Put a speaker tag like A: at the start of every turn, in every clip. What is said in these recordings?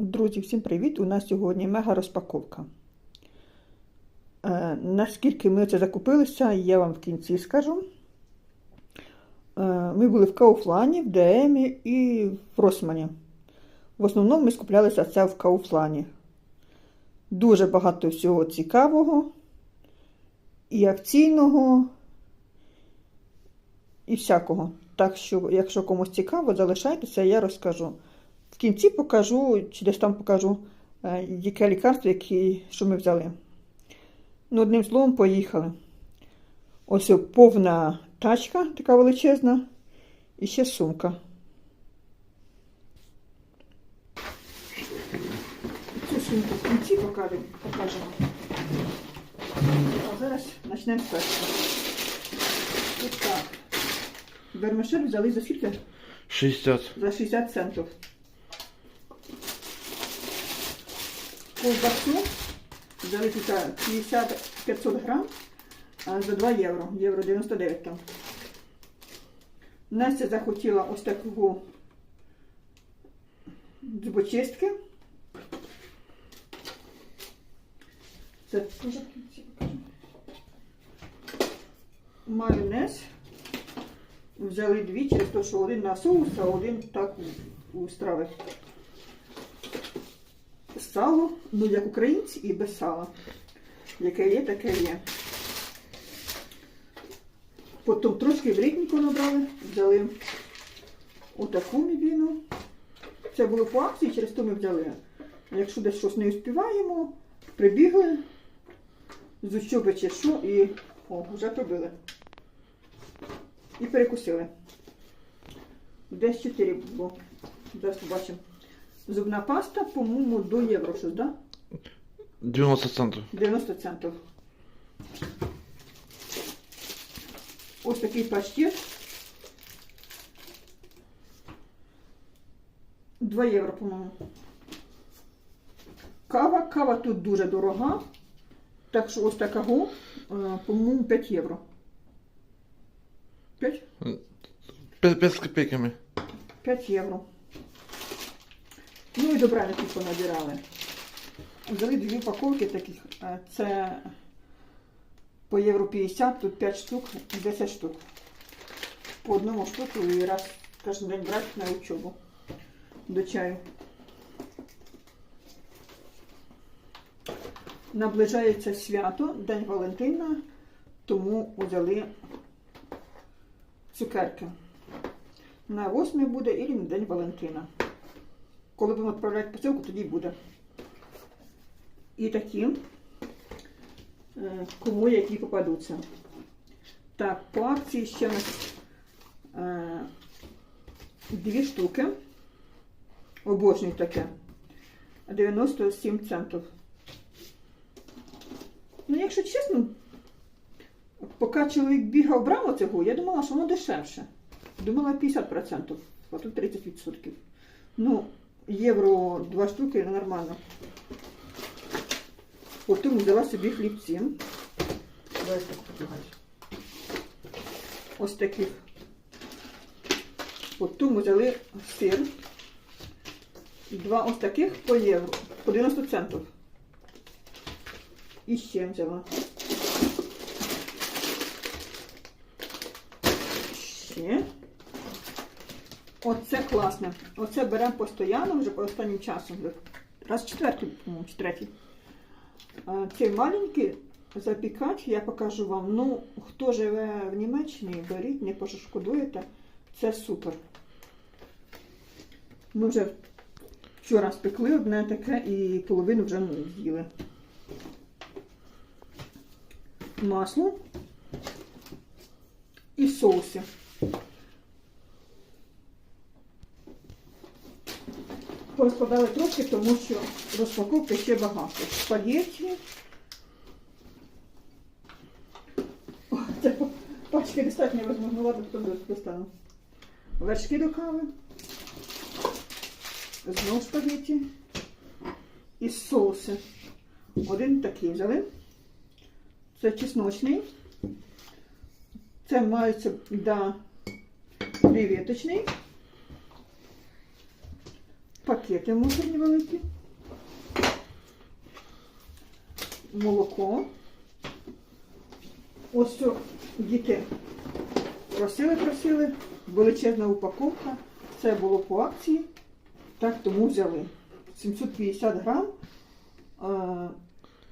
A: Друзі, всім привіт! У нас сьогодні мега розпаковка. Е, наскільки ми це закупилися, я вам в кінці скажу. Е, ми були в Кауфлані, в ДМі і в Росмані. В основному ми скуплялися це в Кауфлані. Дуже багато всього цікавого, і акційного, і всякого. Так що, якщо комусь цікаво, залишайтеся, я розкажу. В кінці покажу, чи десь там покажу, е, яке лікарство, які, що ми взяли. Ну, одним словом, поїхали. Ось повна тачка, така величезна, і ще сумка. Цю сумку в кінці покажемо. покажемо. А зараз почнемо з першого. Ось так. Вермишель взяли за скільки?
B: 60.
A: За 60 центів. Ковбасу взяли 50-500 грам за 2 євро. Євро 99 там. Настя захотіла ось таку зубочистки. Це. Майонез. Взяли дві через те, що один на соус, а один так у страви. Сало, ну як українці і без сала. Яке є, таке є. Потім трошки врітніку набрали, взяли отаку мівіну. Це було по акції, через то ми взяли. Якщо десь щось не успіваємо, прибігли, зущоби чи що, і о, вже пробили. І перекусили. Десь 4 було. Зараз побачимо. Зубна паста, по-моєму, до євро щось, да?
B: 90 центов.
A: 90 центів. Ось такий паштет. 2 євро, по-моєму. Кава. Кава тут дуже дорога. Так що ось такого, е, по-моєму, 5 євро. 5?
B: 5, 5 с копейками.
A: 5 євро. Ну і добральники понабирали. Взяли дві упаковки таких. Е, Це по євро 50, тут 5 штук, 10 штук. По одному штуку і раз кожен день брати на учебу до чаю. Наближається свято, День Валентина, тому взяли цукерки. На 8 буде і на День Валентина. Коли будемо відправляти посилку, тоді буде. І такі, е, кому які попадуться. Так, по акції ще у нас е, дві штуки. Обожнюю таке. 97 центів. Ну, якщо чесно, поки чоловік бігав брав оцього, я думала, що воно дешевше. Думала 50%, а тут 30%. Ну, євро 2 штуки нормально. Потім взяла собі хлібці. Давай так. Ось таких. Потім взяли сир. Два ось таких по євро. По 90 центів. І ще взяла. Ще. Оце класне. Оце беремо постійно вже по останнім часом. Раз четвертий, по-моєму, чи третій. Цей маленький запікач, я покажу вам. Ну, хто живе в Німеччині, беріть, не пошкодуєте. Це супер. Ми вже вчора спекли одне таке і половину вже з'їли. Масло і соуси. Порозкладали трошки, тому що розпаковки ще багато. Спагетті. Це пачки достатньо розмагнувати, хто достану. Вершки до кави. Знову спагетті. І соуси. Один такий взяли. Це чесночний. Це мається да, креветочний. Пакети мусорні великі. Молоко. Ось що діти просили, просили. Величезна упаковка. Це було по акції. Так тому взяли. 750 грам,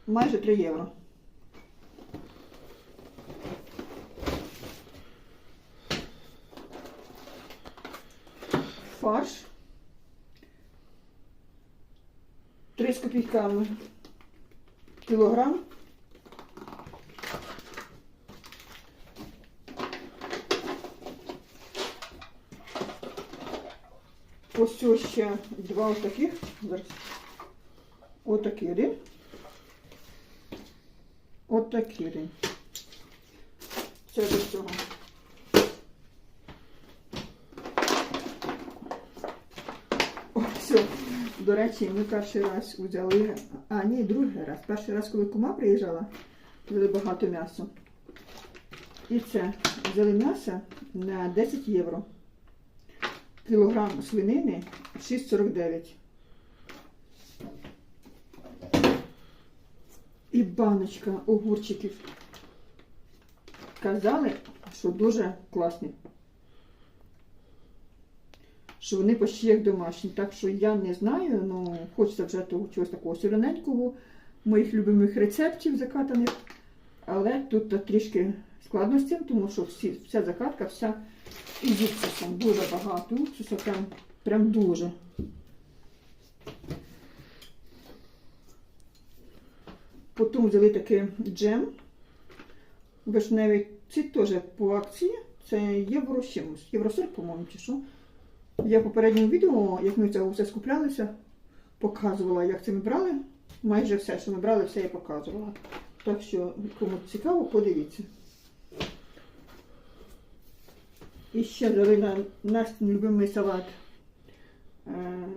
A: майже 3 євро. Фарш. 3 з копійками. Кілограм. Ось цього ще два отаких. Зараз. Отакий один. Отакий один. Це до цього. О, все. До речі, ми перший раз взяли, а ні, другий раз. Перший раз, коли кума приїжджала, взяли багато м'яса. І це взяли м'ясо на 10 євро. Кілограм свинини 6,49. І баночка огурчиків. Казали, що дуже класні. Що вони почти як домашні. Так що я не знаю, ну хочеться вже того чогось такого сіроненького, моїх любимих рецептів закатаних. Але тут трішки складно з цим, тому що всі, вся закатка, вся із уксусом. Дуже багато уксуса, прям, прям дуже. Потім взяли такий джем. Вишневий це теж по акції. Це євро чимось. Євро 40, по-моєму, чи що. Я в попередньому відео, як ми це все скуплялися, показувала, як це ми брали. Майже все, що ми брали, все я показувала. Так що, кому цікаво, подивіться. І ще взяли на наш любимий салат. Е,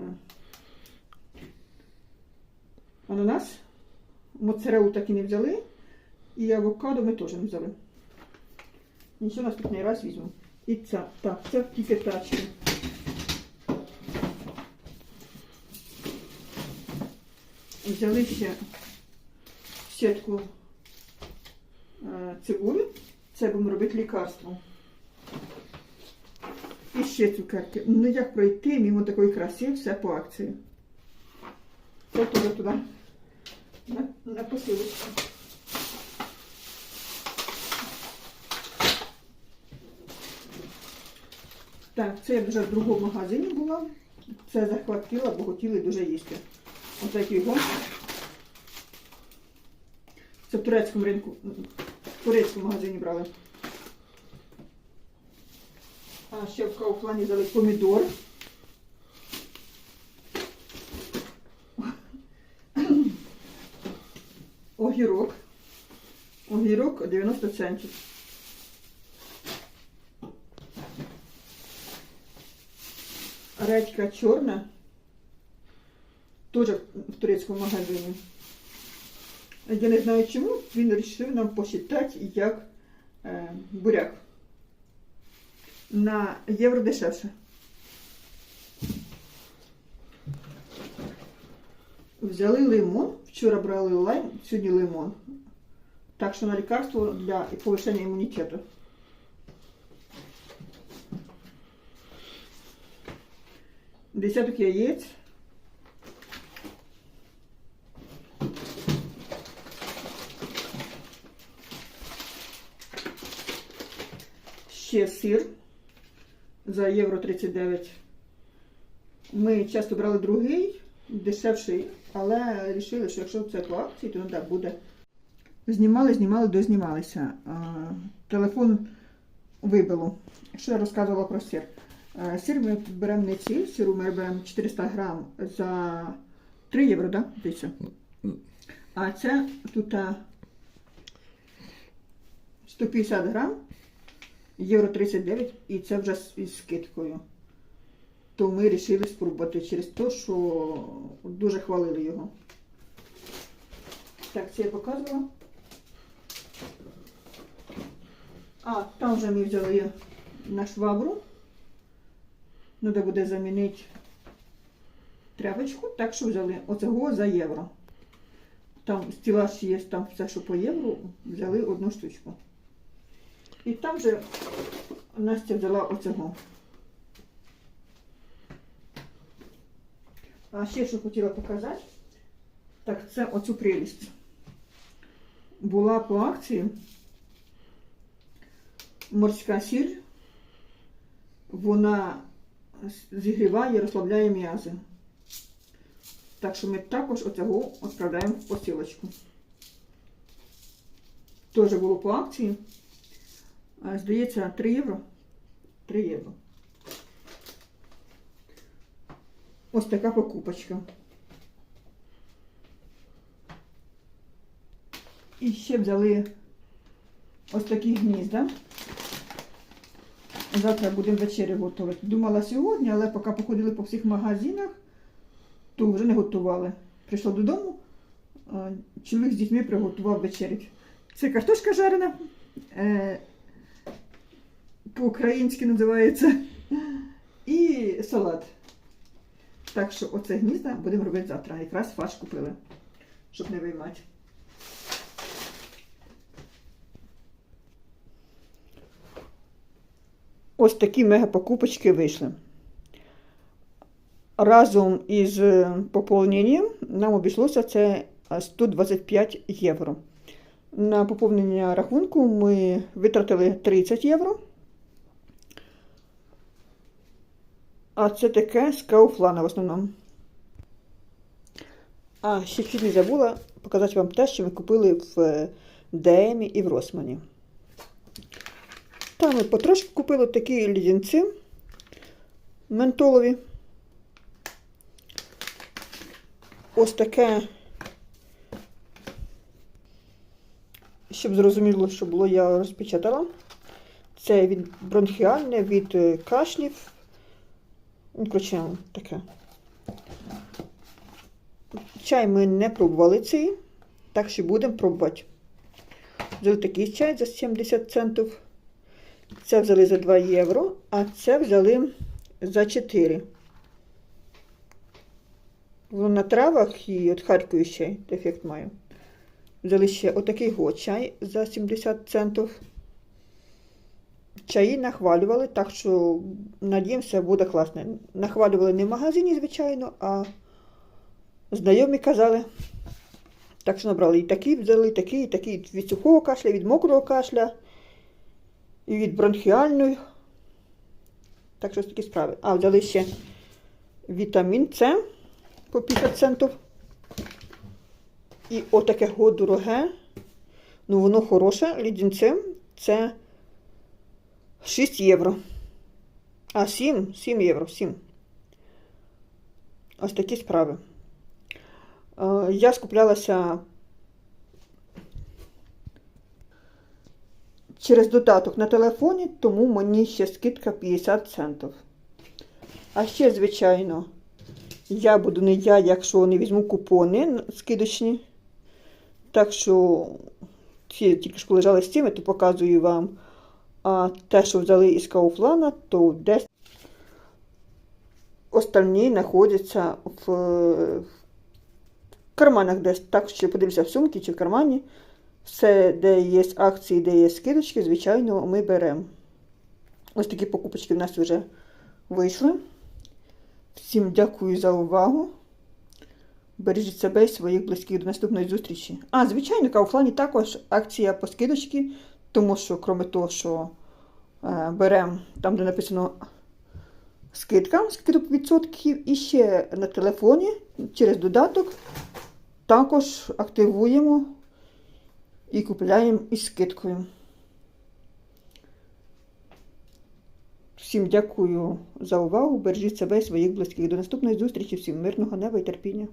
A: ананас. Моцарелу так і не взяли. І авокадо ми теж не взяли. Нічого наступний раз візьму. І це, так, це тільки тачки. Взяли ще сітку е, цибулі. Це будемо робити лікарство. І ще цукерки. Ну як пройти мимо такої краси, все по акції. Це туди туди. На, на посилочку. Так, це я вже в другому магазині була. Це захватила, бо хотіли дуже їсти. Ось такий гон. Це в турецькому ринку, в турецькому магазині брали. А ще в Кауфлані взяли помідор. Огірок. Огірок 90 центів. Редька чорна. Теж в турецькому магазині. Я не знаю чому, він вирішив нам посчитати як е, буряк. На євро дешевше. Взяли лимон. Вчора брали лайм, сьогодні лимон. Так що на лікарство для повищення імунітету. Десяток яєць. Ще сир за євро 39. Ми часто брали другий, дешевший, але вирішили, що якщо це по акції, то так буде. Знімали, знімали, дознімалися. Телефон вибило. Що я розказувала про сир? Сир ми беремо не ці, сиру ми беремо 400 грам за 3 євро, так? Да? А це тут 150 грам, євро 39, і це вже із скидкою. То ми вирішили спробувати через те, що дуже хвалили його. Так, це я показувала. А, там вже ми взяли на швабру. Ну, де буде замінити тряпочку, так що взяли оцього за євро. Там стілаж є, там все, що по євро, взяли одну штучку. І там же Настя взяла оцього. А ще що хотіла показати, так це оцю прелість. Була по акції морська сіль. Вона зігріває, розслабляє м'язи. Так що ми також оцього відправляємо в посилочку. Теж було по акції. Здається, 3 євро. 3 євро. Ось така покупочка. І ще взяли ось такі гнізда. Завтра будемо вечерю готувати. Думала сьогодні, але поки походили по всіх магазинах, то вже не готували. Прийшла додому, чоловік з дітьми приготував вечерю. Це картошка жарена, е, по-українськи називається, і салат. Так що оце гнізда будемо робити завтра. Якраз фарш купили, щоб не виймати. Ось такі мегапокупочки вийшли. Разом із поповненням нам обійшлося це е, 125 євро. На поповнення рахунку ми витратили 30 євро. А це таке з Кауфлана в основному. А, ще чуть не забула показати вам те, що ми купили в ДМі і в Росмані. Там ми потрошки купили такі лідянці ментолові. Ось таке, щоб зрозуміло, що було, я розпечатала. Це від бронхіальне, від е, кашлів. Ну, коротше, таке. Чай ми не пробували цей, так що будемо пробувати. Взяли такий чай за 70 центів. Це взяли за 2 євро, а це взяли за 4. Воно на травах і от Харкові ще ефект має. Взяли ще отакий го чай за 70 центів. Чаї нахвалювали, так що надіємося, буде класно. Нахвалювали не в магазині, звичайно, а знайомі казали. Так що набрали і такі взяли, і такі, і такі від сухого кашля, від мокрого кашля, і від бронхіальної. Так що такі справи. А, взяли ще вітамін С по 50 центів. І отаке дороге. Ну, воно хороше, лідінце. Це 6 євро. А 7, 7 євро, 7. Ось такі справи. Е, Я скуплялася через додаток на телефоні, тому мені ще скидка 50 центів. А ще, звичайно, я буду не я, якщо не візьму купони скидочні. Так що ці тільки що лежали з цими, то показую вам. А те, що взяли із Кауфлана, то десь остальні знаходяться в, в карманах десь. Так що подивлюся в сумці чи в кармані. Все, де є акції, де є скидочки, звичайно, ми беремо. Ось такі покупочки в нас вже вийшли. Всім дякую за увагу. Бережіть себе і своїх близьких до наступної зустрічі. А, звичайно, в Кауфлані також акція по скидочки, тому що, крім того, що е, беремо там, де написано скидка, скидок відсотків, і ще на телефоні через додаток також активуємо і купляємо із скидкою. Всім дякую за увагу. Бережіть себе і своїх близьких. До наступної зустрічі, всім мирного неба і терпіння.